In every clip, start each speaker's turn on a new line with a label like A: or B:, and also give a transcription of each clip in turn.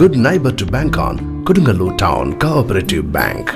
A: Good neighbour to bank on Kodungallur town cooperative bank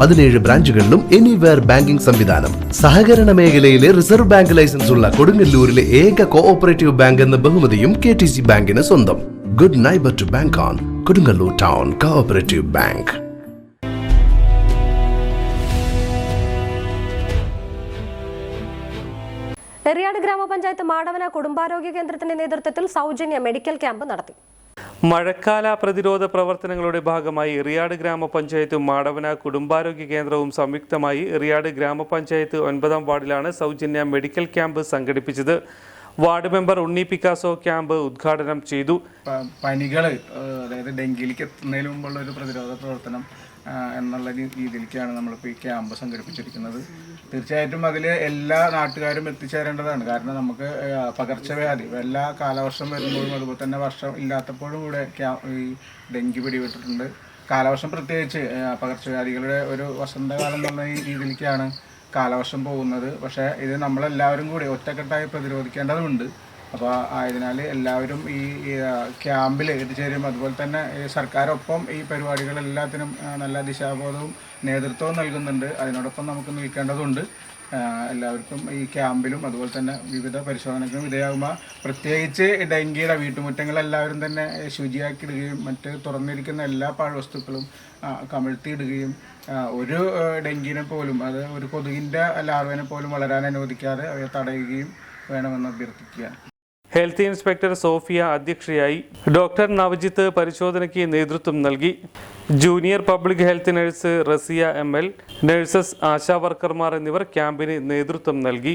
A: പതിനേഴ് ബ്രാഞ്ചുകളിലും anywhere banking സംവിധാനം. സഹകരണ മേഖലയിലെ റിസർവ് ബാങ്ക് ലൈസൻസ് ഉള്ള കൊടുങ്ങല്ലൂരിലെ ഏക കോഓപ്പറേറ്റീവ് ബാങ്ക് എന്ന ബഹുമതിയും കെ ടി സി ബാങ്കിന് സ്വന്തം. Good neighbour to bank on Kodungallur town cooperative bank
B: Eriyad ഗ്രാമപഞ്ചായത്ത് മാടവന കുടുംബാരോഗ്യ കേന്ദ്രത്തിന്റെ നേതൃത്വത്തിൽ സൗജന്യ മെഡിക്കൽ ക്യാമ്പ് നടത്തി.
C: മഴക്കാല പ്രതിരോധ പ്രവർത്തനങ്ങളുടെ ഭാഗമായി റിയാട് ഗ്രാമപഞ്ചായത്തും മാടവന കുടുംബാരോഗ്യ കേന്ദ്രവും സംയുക്തമായി റിയാട് ഗ്രാമപഞ്ചായത്ത് ഒൻപതാം വാർഡിലാണ് സൗജന്യ മെഡിക്കൽ ക്യാമ്പ് സംഘടിപ്പിച്ചത്. Ward member Unni Picasso camp ഉദ്ഘാടനം ചെയ്തു.
D: പനികൾ അതായത് ഡെങ്കിയിലേക്ക് എത്തുന്നതിന് മുമ്പുള്ള ഒരു പ്രതിരോധ പ്രവർത്തനം എന്നുള്ള രീതിയിലേക്കാണ് നമ്മളിപ്പോൾ ഈ ക്യാമ്പ് സംഘടിപ്പിച്ചിരിക്കുന്നത്. തീർച്ചയായിട്ടും അതിൽ എല്ലാ നാട്ടുകാരും എത്തിച്ചേരേണ്ടതാണ്. കാരണം നമുക്ക് പകർച്ചവ്യാധി എല്ലാ കാലവർഷം വരുമ്പോഴും അതുപോലെ തന്നെ വർഷം ഇല്ലാത്തപ്പോഴും കൂടെ ഈ ഡെങ്കി പിടിപെട്ടിട്ടുണ്ട്. കാലവർഷം പ്രത്യേകിച്ച് പകർച്ചവ്യാധികളുടെ ഒരു വസന്തകാലം എന്നുള്ള ഈ രീതിയിലേക്കാണ് കാലവർഷം പോകുന്നത്. പക്ഷേ ഇത് നമ്മളെല്ലാവരും കൂടി ഒറ്റക്കെട്ടായി പ്രതിരോധിക്കേണ്ടതുണ്ട്. അപ്പോൾ ആയതിനാൽ എല്ലാവരും ഈ ക്യാമ്പിൽ എത്തിച്ചേരും. അതുപോലെ തന്നെ സർക്കാരൊപ്പം ഈ പരിപാടികളെല്ലാത്തിനും നല്ല ദിശാബോധവും നേതൃത്വവും നൽകുന്നുണ്ട്. അതിനോടൊപ്പം നമുക്ക് നിൽക്കേണ്ടതുണ്ട്. എല്ലാവർക്കും ഈ ക്യാമ്പിലും അതുപോലെ തന്നെ വിവിധ പരിശോധനയ്ക്കും വിധേയമാകുമ്പോൾ പ്രത്യേകിച്ച് ഡെങ്കിയുടെ വീട്ടുമുറ്റങ്ങളെല്ലാവരും തന്നെ ശുചിയാക്കിയിടുകയും മറ്റ് തുറന്നിരിക്കുന്ന എല്ലാ പാഴ്വസ്തുക്കളും കമിഴ്ത്തിയിടുകയും ഒരു ഡെങ്കിനെ പോലും അത് ഒരു കൊതുകിന്റെ ലാർവിനെ പോലും വളരാൻ അനുവദിക്കാതെ അവയെ തടയുകയും വേണമെന്ന് അഭ്യർത്ഥിക്കുക
C: ഹെൽത്ത് ഇൻസ്പെക്ടർ സോഫിയ അധ്യക്ഷയായി ഡോക്ടർ നവജിത്ത് പരിശോധനയ്ക്ക് നേതൃത്വം നൽകി. Junior public health nurse Rasiya M L nurses ASHA വർക്കർമാർ എന്നിവർ ക്യാമ്പിന് നേതൃത്വം നൽകി.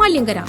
E: Maliankara